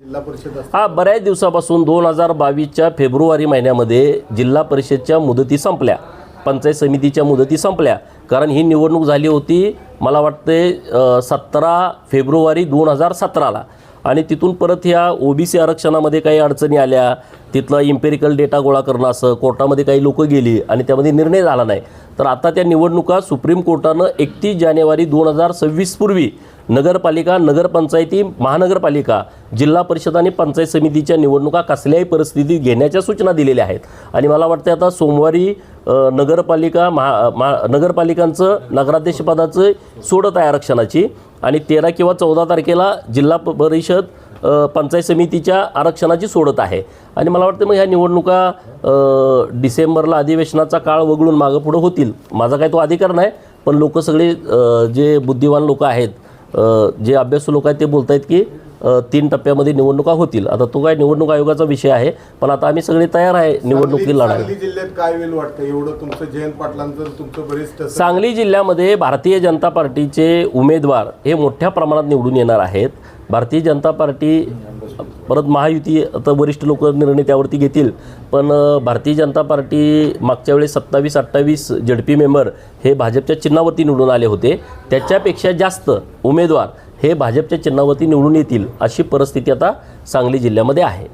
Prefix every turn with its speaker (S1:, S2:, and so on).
S1: जिल्हा परिषद
S2: हा बऱ्याच दिवसापासून दोन हजार बावीसच्या फेब्रुवारी महिन्यामध्ये जिल्हा परिषदच्या मुदती संपल्या. पंचायत समितीच्या मुदती संपल्या. कारण ही निवडणूक झाली होती मला वाटते सतरा फेब्रुवारी दोन हजार सतराला. आणि तिथून परत ह्या ओबीसी आरक्षणामध्ये काही अडचणी आल्या तिथलं इम्पेरिकल डेटा गोळा करणं असं कोर्टामध्ये काही लोकं गेली आणि त्यामध्ये निर्णय झाला नाही. तर आता त्या निवडणुका सुप्रीम कोर्टानं एकतीस जानेवारी दोन हजार सव्वीस पूर्वी नगरपालिका नगरपंचायती महानगरपालिका जिल्हा परिषद आणि पंचायत समितीच्या निवडणुका कसल्याही परिस्थितीत घेण्याच्या सूचना दिलेल्या आहेत. आणि मला वाटतं आता सोमवारी नगरपालिका महा महा नगरपालिकांचं नगराध्यक्षपदाचं सोडत आहे आरक्षणाची. आणि तेरा किंवा चौदा तारखेला जिल्हा प- परिषद पंचायत समितीच्या आरक्षणाची सोडत आहे. आणि मला वाटतं मग ह्या निवडणुका डिसेंबरला अधिवेशनाचा काळ वगळून मागं पुढं होतील. माझा काय तो अधिकार नाही पण लोक सगळे जे बुद्धिवान लोक आहेत जे अभ्यासू लोक आहेत ते बोलत आहेत की तीन टप्प्यामध्ये निवडणुका होतील. आता तो काय निवडणूक आयोगाचा विषय आहे पण आता आम्ही सगळे तयार आहे निवडणुकी
S1: सांगली सांगली जिल्ह्यात काय होईल वाटतं? एवढं तुमचं जयंत पाटलांचं तुमचं बरेच
S2: सांगली जिल्ह्यामध्ये भारतीय जनता पार्टीचे उमेदवार हे मोठ्या प्रमाणात निवडून येणार आहेत. भारतीय जनता पार्टी परत महायुती आता वरिष्ठ लोक निर्णय त्यावरती घेतील. पण भारतीय जनता पार्टी मागच्या वेळेस सत्तावीस अठ्ठावीस झडपी मेंबर हे भाजपच्या चिन्हावरती निवडून आले होते. त्याच्यापेक्षा जास्त उमेदवार हे भाजपच्या चिन्हावरती निवडून येतील अशी परिस्थिती आता सांगली जिल्ह्यामध्ये आहे.